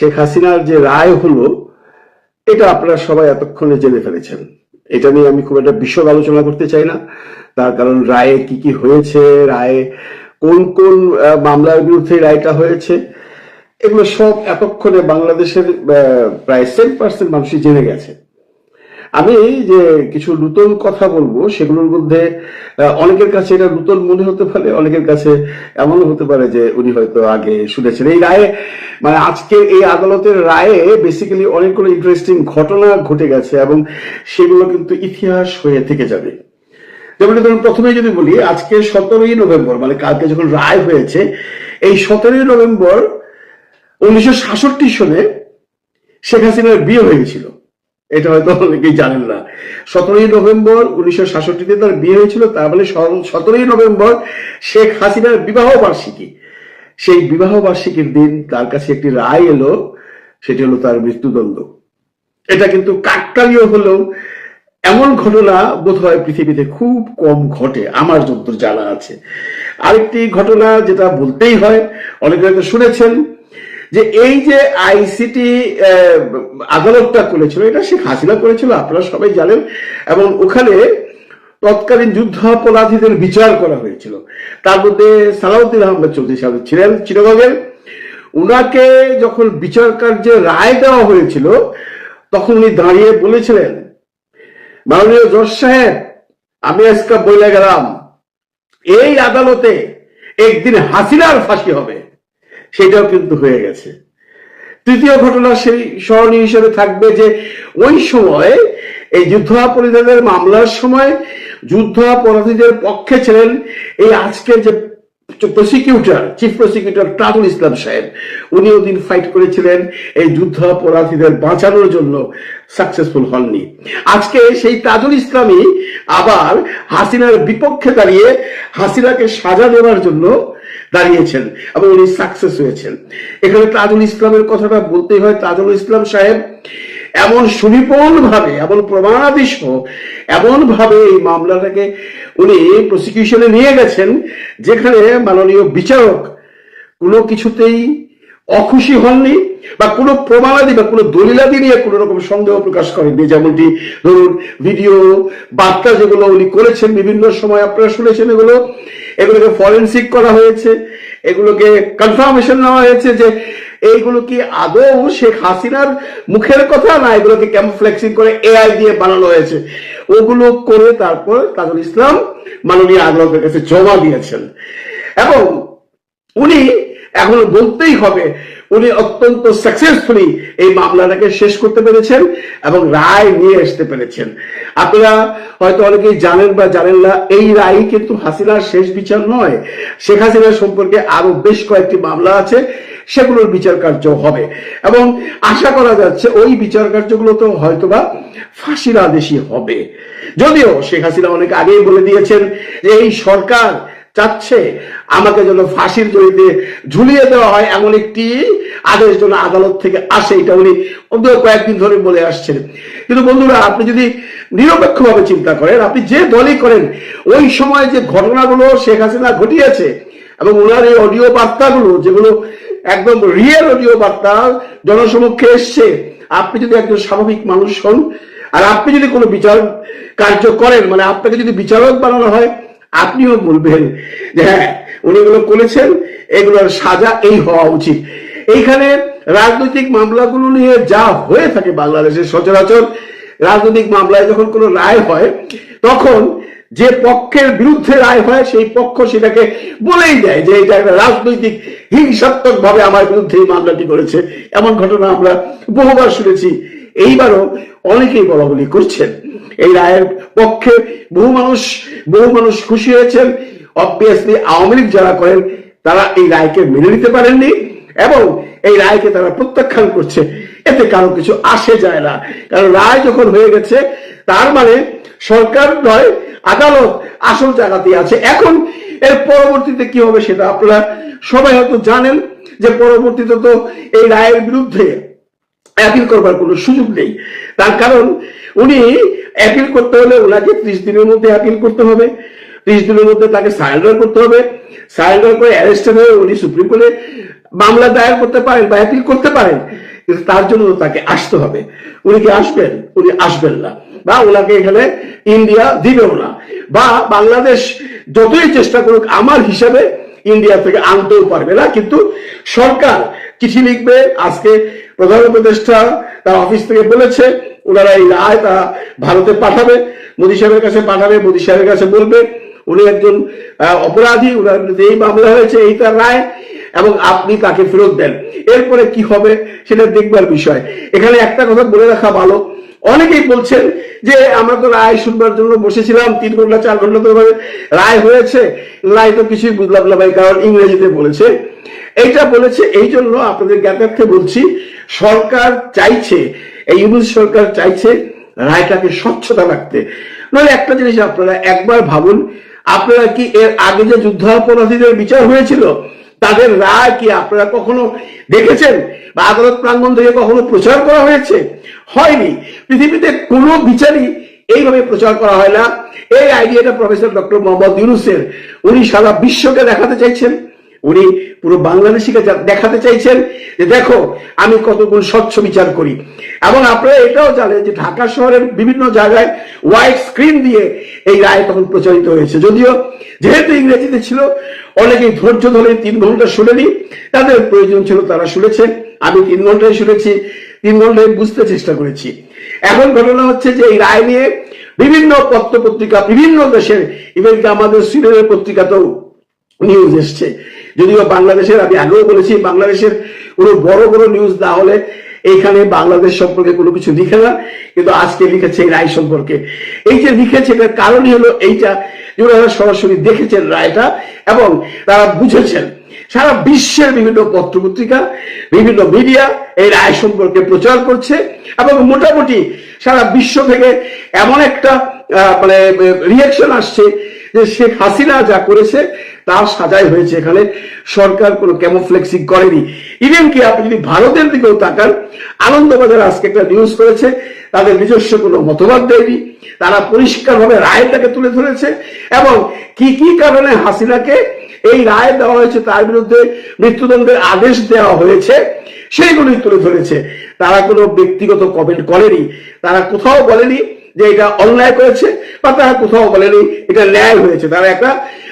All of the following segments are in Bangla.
শেখ হাসিনার যে রায় হলো, এটা আপনারা সবাই এতক্ষণে জেনে ফেলেছেন। এটা নিয়ে আমি খুব একটা বিশদ আলোচনা করতে চাই না। তার কারণ রায়ে কি কি হয়েছে, রায়ে কোন কোন মামলার বিরুদ্ধে রায়টা হয়েছে, এগুলো সব এতক্ষণে বাংলাদেশের প্রায় সেভেন পার্সেন্ট মানুষই জেনে গেছে। আমি যে কিছু নূতন কথা বলব, সেগুলোর মধ্যে অনেকের কাছে এটা নূতন মনে হতে পারে, অনেকের কাছে এমনও হতে পারে যে উনি হয়তো আগে শুনেছেন। এই রায়ে মানে আজকে এই আদালতের রায়ে বেসিক্যালি অনেকগুলো ইন্টারেস্টিং ঘটনা ঘটে গেছে এবং সেগুলো কিন্তু ইতিহাস হয়ে থেকে যাবে। যেমন ধরুন প্রথমে যদি বলি, আজকে সতেরোই নভেম্বর মানে কালকে যখন রায় হয়েছে, এই সতেরোই নভেম্বর উনিশশো সাতষট্টি সনে শেখ হাসিনার বিয়ে হয়ে গেছিল। এটা হয়তো অনেকেই জানেন না। সতেরোই নভেম্বর উনিশশো সাতষট্টিতে তার বিয়ে হয়েছিল, তার মানে সতেরোই নভেম্বর শেখ হাসিনার বিবাহ বার্ষিকী। সেই বিবাহ বার্ষিকীর দিন তার কাছে একটি রায় এলো, সেটি হলো তার মৃত্যুদণ্ড। এটা কিন্তু কাকতালীয় হলেও এমন ঘটনা বোধহয় পৃথিবীতে খুব কম ঘটে, আমার যতদূর জানা আছে। আরেকটি ঘটনা যেটা বলতেই হয়, অনেকে হয়তো শুনেছেন যে এই যে আইসিটি আদালতটা করেছিল, এটা শেখ হাসিনা করেছিল, আপনারা সবাই জানেন, এবং ওখানে তৎকালীন যুদ্ধাপরাধীদের বিচার করা হয়েছিল। তার মধ্যে সালাউদ্দিন আহমেদ চৌধুরী সাহেব ছিলেন চিরগঙ্গের উনাকে যখন বিচার কার্যে রায় দেওয়া হয়েছিল, তখন উনি দাঁড়িয়ে বলেছিলেন, মাননীয় জজ সাহেব, আমি আজকে বলে গেলাম, এই আদালতে একদিন হাসিনার ফাঁসি হবে। সেটাও কিন্তু হয়ে গেছে। তৃতীয় ঘটনা সেই স্মরণীয় হিসেবে থাকবে যে ওই সময় এই যুদ্ধাপরাধীদের মামলার সময় যুদ্ধাপরাধীদের পক্ষে ছিলেন এই আজকের যে prosecutor chief prosecutor Tajul Islam saheb উনি ওদিন ফাইট করেছিলেন এই যুদ্ধাপরাধীদের বাঁচানোর জন্য সাকসেসফুল হননি। আজকে সেই তাজুল ইসলামই আবার হাসিনার বিপক্ষে দাঁড়িয়ে হাসিনাকে সাজা দেওয়ার জন্য দাঁড়িয়েছেন এবং উনি সাকসেস হয়েছেন। এখানে তাজুল ইসলামের কথাটা বলতেই হয়, তাজুল ইসলাম সাহেব, এমন সুনিপুণ ভাবে এমন প্রমাণাদি সহ এমন ভাবে এই মামলাটাকে উনি প্রসিকিউশনে নিয়ে গেছেন, যেখানে মাননীয় বিচারক কোনো কিছুতেই অখুশি হননি বা কোনো প্রমাণাদি বা কোনো দলিলাদি নিয়ে কোনো রকম সন্দেহ প্রকাশ করেননি। যেমনটি ধরুন ভিডিও বার্তা যেগুলো উনি করেছেন বিভিন্ন সময় আপনারা শুনেছেন এগুলো। এগুলোকে ফরেন্সিক করা হয়েছে, এগুলোকে কনফার্মেশন নেওয়া হয়েছে যে এইগুলো কি আদৌ শেখ হাসিনার মুখের কথা না এগুলোকে ক্যামফ্লেক্সিং করে এআই দিয়ে বানানো হয়েছে? ওগুলো করে তারপর তাজুল ইসলাম মাননীয় আদালতের কাছে জমা দিয়েছেন। এবং উনি এখন বলতেই হবে, উনি অত্যন্ত সাকসেসফুলি এই মামলাটাকে শেষ করতে পেরেছেন এবং রায় নিয়ে আসতে পেরেছেন। আপনারা হয়তো অনেকেই জানেন বা জানেন না, এই রায় কিন্তু হাসিনার শেষ বিচার নয়। শেখ হাসিনার সম্পর্কে আরও বেশ কয়েকটি মামলা আছে, সেগুলোর বিচার কার্য হবে। এবং আশা করা যাচ্ছে ওই বিচার কার্যগুলো তো হয়তোবা ফাঁসির আদেশই হবে। যদিও শেখ হাসিনা অনেক আগেই বলে দিয়েছেন যে এই সরকার চাচ্ছে, আমাকে যেন ফাঁসির জড়িতে ঝুলিয়ে দেওয়া হয় এমন একটি আদেশ যেন আদালত থেকে আসে, এটা উনি কয়েকদিন ধরে বলে আসছেন। কিন্তু বন্ধুরা, আপনি যদি নিরপেক্ষভাবে চিন্তা করেন, আপনি যে দলই করেন, ওই সময় যে ঘটনাগুলো শেখ হাসিনা ঘটিয়েছে এবং ওনার এই অডিও বার্তাগুলো, যেগুলো একদম রিয়েল অডিও বার্তা জনসমক্ষে এসছে, আপনি যদি একজন স্বাভাবিক মানুষ হন, আর আপনি যদি কোনো বিচার কার্য করেন মানে আপনাকে যদি বিচারক বানানো হয় আপনিও বলবেন যে হ্যাঁ উনি এগুলো করেছেন, এগুলোর সাজা এই হওয়া উচিত। এইখানে রাজনৈতিক মামলাগুলো নিয়ে যা হয়ে থাকে বাংলাদেশের সচরাচর, রাজনৈতিক মামলায় যখন কোনো রায় হয়, তখন যে পক্ষের বিরুদ্ধে রায় হয়, সেই পক্ষ সেটাকে বলেই দেয় যে এটা একটা রাজনৈতিক হিংসাত্মক ভাবে আমার বিরুদ্ধে এই মামলাটি করেছে। এমন ঘটনা আমরা বহুবার শুনেছি। এইবারও অনেকেই বলা বলি করছেন। এই রায়ের পক্ষে বহু মানুষ বহু মানুষ খুশি হয়েছেন। অবভিয়াসলি আওয়ামী লীগ যারা করেন, তারা এই রায়কে মেনে নিতে পারেননি এবং এই রায়কে তারা প্রত্যাখ্যান করছে। এতে কারও কিছু আসে যায় না। কারণ রায় যখন হয়ে গেছে, তার মানে সরকার নয়, আদালত আসল জায়গাতেই আছে। এখন এর পরবর্তীতে কি হবে সেটা আপনারা সবাই হয়তো জানেন যে পরবর্তীতে তো এই রায়ের বিরুদ্ধে অ্যাপিল করবার কোনো সুযোগ নেই। তার কারণ উনি অ্যাপিল করতে হলে ওনাকে ত্রিশ দিনের মধ্যে অ্যাপিল করতে হবে। ত্রিশ দিনের মধ্যে তাকে সারেন্ডার করতে হবে। সারেন্ডার করে অ্যারেস্টেড হয়ে উনি সুপ্রিম কোর্টে মামলা দায়ের করতে পারেন বা অ্যাপিল করতে পারেন, কিন্তু তার জন্য তাকে আসতে হবে। উনি কি আসবেন? উনি আসবেন না। বা ওনাকে এখানে ইন্ডিয়া দিবেও না। বা বাংলাদেশ যতই চেষ্টা করুক, আমার হিসাবে ইন্ডিয়া থেকে আনতেও পারবে না। কিন্তু সরকার চিঠি লিখবে, আজকে প্রধান উপদেষ্টা তার অফিস থেকে বলেছে, ওনারা এই রায় তারা ভারতে পাঠাবে, মোদী সাহেবের কাছে পাঠাবে, মোদী সাহেবের কাছে বলবে। উনি একজন অপরাধী ওনার বিরুদ্ধে এই মামলা হয়েছে, এই তার রায়, এবং আপনি তাকে ফেরত দেন। এরপরে কি হবে সেটা দেখবার বিষয়। এখানে একটা কথা বলে রাখা ভালো। অনেকেই বলছেন যে, আমরা তো রায় শুনবার জন্য বসেছিলাম, তিন ঘণ্টা, চার ঘণ্টা তো রায় হয়েছে। রায় তো কিছুই বুঝলাম না ভাই, কারণ ইংরেজিতে বলেছে। এইটা বলেছে এই জন্য আপনাদের জ্ঞাতার্থে বলছি, সরকার চাইছে, এই ইউনিট সরকার চাইছে রায়টাকে স্বচ্ছতা রাখতে। নয়, একটা জিনিস আপনারা একবার ভাবুন, আপনারা কি এর আগে যে যুদ্ধাপরাধীদের বিচার হয়েছিল, তাদের রায় কি আপনারা কখনো দেখেছেন? বা আদালত প্রাঙ্গণ থেকে কখনো প্রচার করা হয়েছে? হয়নি। পৃথিবীতে কোনো বিচারই এইভাবে প্রচার করা হয় না। এই আইডিয়াটা প্রফেসর ডক্টর মোহাম্মদ ইউনুসের। উনি সারা বিশ্বকে দেখাতে চাইছেন। উনি পুরো বাংলাদেশিকে দেখাতে চাইছেন যে দেখো, আমি কতগুণ স্বচ্ছ বিচার করি। এবং আপনারা এটাও জানেন যে ঢাকা শহরের বিভিন্ন জায়গায় হোয়াইট স্ক্রিন দিয়ে এই রায় তখন প্রচারিত হয়েছে। যদিও যেহেতু ইংরেজিতে ছিল, অনেকেই ধৈর্য ধরে তিন ঘণ্টা শুনেনি, তাদের প্রয়োজন ছিল তারা শুনেছে। আমি তিন ঘন্টায় শুনেছি, তিন ঘন্টায় বুঝতে চেষ্টা করেছি। এখন ঘটনা হচ্ছে যে এই রায় নিয়ে বিভিন্ন পত্র পত্রিকা, বিভিন্ন দেশের ইভেন আমাদের সুইডেনের পত্রিকাতেও নিউজ এসছে। যদিও বাংলাদেশের, আমি আগেও বলেছি, বাংলাদেশের কোনো বড় বড় নিউজ না হলে এইখানে বাংলাদেশ সম্পর্কে কোনো কিছু লিখে না, কিন্তু আজকে লিখেছে এই রায় সম্পর্কে। এই যে লিখেছে, এটার কারণই হলো এইটা যে ওনারা সরাসরি দেখেছেন রায়টা এবং তারা বুঝেছেন। সারা বিশ্বের বিভিন্ন পত্রপত্রিকা, বিভিন্ন মিডিয়া এই রায় সম্পর্কে প্রচার করছে এবং মোটামুটি সারা বিশ্ব থেকে এমন একটা মানে রিয়াকশন আসছে যে শেখ হাসিনা যা করেছে, তার সাজাই হয়েছে এখানে। সরকার কোনো ক্যামোফ্লেক্সিং করেনি। ইভেন কি আপনি যদি ভারতের দিকেও তাকান, আনন্দবাজার আজকে একটা নিউজ করেছে, তাদের নিজস্ব কোনো মতবাদ দেয়নি। তারা পরিষ্কারভাবে রায়টাকে তুলে ধরেছে এবং কি কি কারণে হাসিনাকে এই রায় দেওয়া হয়েছে, তার বিরুদ্ধে মৃত্যুদণ্ডের আদেশ দেওয়া হয়েছে সেইগুলি তুলে ধরেছে। তারা কোনো ব্যক্তিগত কমেন্ট করেনি। তারা কোথাও বলেনি যে এটা অন্যায় করেছে বা তারা কোথাও বলেনি, এটা ন্যায় হয়েছে। তারা একটা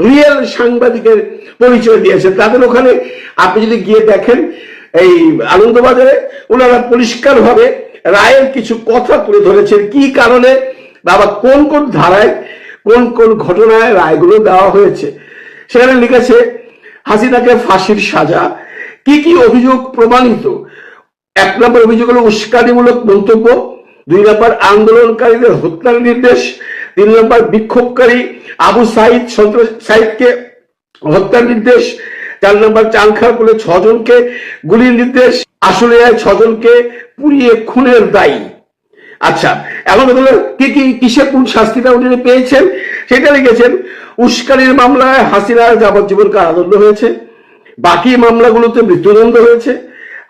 রিয়েল সাংবাদিকের পরিচয় দিয়েছে। তাদের ওখানে আপনি যদি গিয়ে দেখেন, এই আনন্দবাজারে ওনারা পরিষ্কার ভাবে রায়ের কিছু কথা তুলে ধরেছেন। কি কারণে? বাবা, কোন কোন ধারায়, কোন কোন ঘটনায় রায়গুলো দেওয়া হয়েছে? সেখানে লিখেছে, হাসিনাকে ফাঁসির সাজা। কি কি অভিযোগ প্রমাণিত? এক নম্বর অভিযোগ হলো উস্কানিমূলক মন্তব্য। দুই নম্বর আন্দোলনকারীদের হত্যার নির্দেশ, তিন নম্বর বিক্ষোভকারী আবু সাইদ সন্ত্রাস, সাইদকে হত্যার নির্দেশ, চার নম্বর চাংখার বলে ছজনকে গুলির নির্দেশ আসলে ছজনকে পুড়িয়ে খুনের দায়ী। আচ্ছা এখন হলো কি কি কিসে কোন শাস্তিটা উনি পেয়েছেন? সেটা লিখেছেন, উস্কানির মামলায় হাসিনার যাবজ্জীবন কারাদণ্ড হয়েছে, বাকি মামলাগুলোতে মৃত্যুদণ্ড হয়েছে,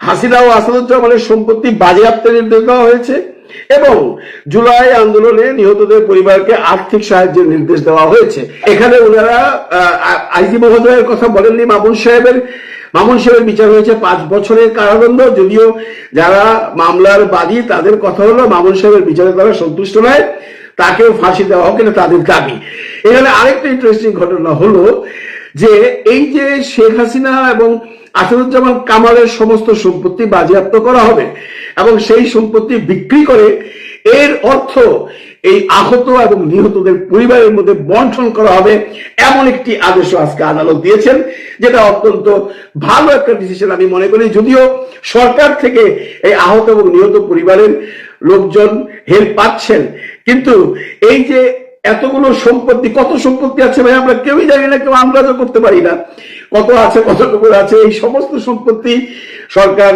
হাসিনা ও আসাদুজ্জামানের সম্পত্তি বাজেয়াপ্তের নির্দেশ দেওয়া হয়েছে এবং জুলাই আন্দোলনে নিহতদের পরিবারকে আর্থিক সাহায্যের নির্দেশ দেওয়া হয়েছে। এখানে ওনারা আইজি মহোদয়ের কথা বলেননি, মামুন সাহেবের মামুন সাহেবের বিচার হয়েছে পাঁচ বছরের কারাদণ্ড। যদিও যারা মামলার বাদী, তাদের কথা হলো মামুন সাহেবের বিচারে তারা সন্তুষ্ট নয়, তাকেও ফাঁসি দেওয়া হোক, এটা তাদের দাবি। এখানে আরেকটা ইন্টারেস্টিং ঘটনা হলো যে, এই যে শেখ হাসিনা এবং আসাদুজ্জামান কামালের সমস্ত সম্পত্তি বাজেয়াপ্ত করা হবে এবং সেই সম্পত্তি বিক্রি করে এর অর্থ এই আহত এবং নিহতদের পরিবারের মধ্যে বন্টন করা হবে এমন একটি আদেশও আজকে আদালত দিয়েছেন, যেটা অত্যন্ত ভালো একটা ডিসিশন আমি মনে করি। যদিও সরকার থেকে এই আহত এবং নিহত পরিবারের লোকজন হেল্প পাচ্ছেন, কিন্তু এই যে এতগুলো সম্পত্তি, কত সম্পত্তি আছে ভাই? আমরা কেউই জানি না, কেউ আন্দাজও করতে পারি না। কত আছে কতটুকু আছে? এই সমস্ত সম্পত্তি সরকার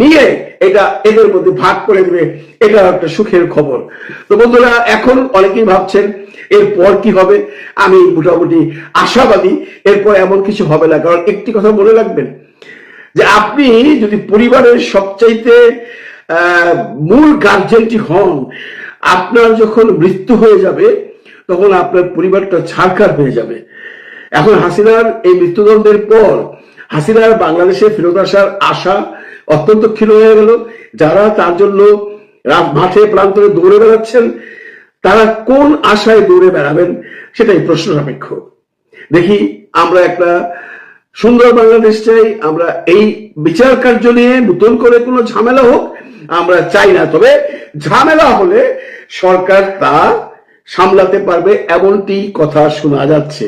নিয়ে এটা এদের মধ্যে ভাগ করে দেবে এটা একটা সুখের খবর। তো বন্ধুরা, এখন অনেকেই ভাবছেন, এরপর কি হবে? আমি মোটামুটি আশাবাদী, এরপর এমন কিছু হবে না। কারণ একটি কথা মনে রাখবেন, যে আপনি যদি পরিবারের সবচাইতে মূল গার্জেনটি হন, আপনার যখন মৃত্যু হয়ে যাবে তখন আপনার পরিবারটা ছাড়খার হয়ে যাবে। এখন হাসিনার এই মৃত্যুদণ্ডের পর হাসিনার বাংলাদেশে ফেরত আসার আশা অত্যন্ত ক্ষীণ হয়ে গেল। যারা তার জন্য মাঠে প্রান্তরে দৌড়ে বেড়াচ্ছেন, তারা কোন আশায় দৌড়ে বেড়াবেন সেটাই প্রশ্ন সাপেক্ষ। দেখি আমরা একটা সুন্দর বাংলাদেশ চাই, আমরা এই বিচার কার্য নিয়ে নতুন করে কোনো ঝামেলা হোক, আমরা চাই না। তবে ঝামেলা হলে সরকার তা সামলাতে পারবে এমনটি কথা শোনা যাচ্ছে।